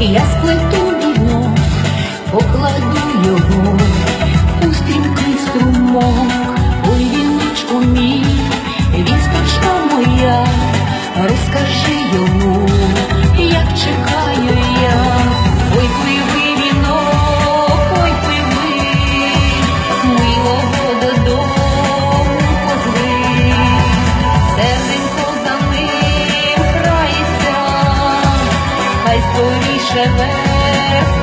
я сплету віно, покладу його у стрімкий струмок, ой, віночку мій, вісточка моя, розкажи йому, як чекаю я, ой, пливи вінок, ой, пливи, милого додому позви, серденько за ним крається, хай скоріше 谁为？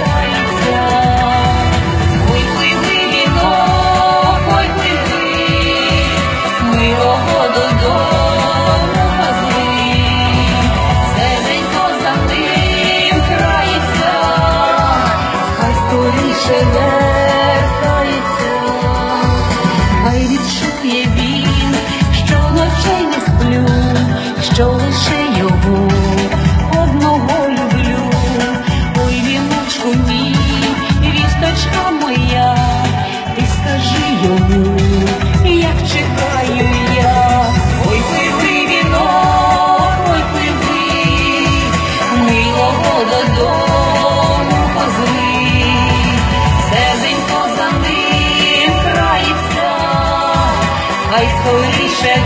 Додому позви. Серденько за ним крається, хай скоріше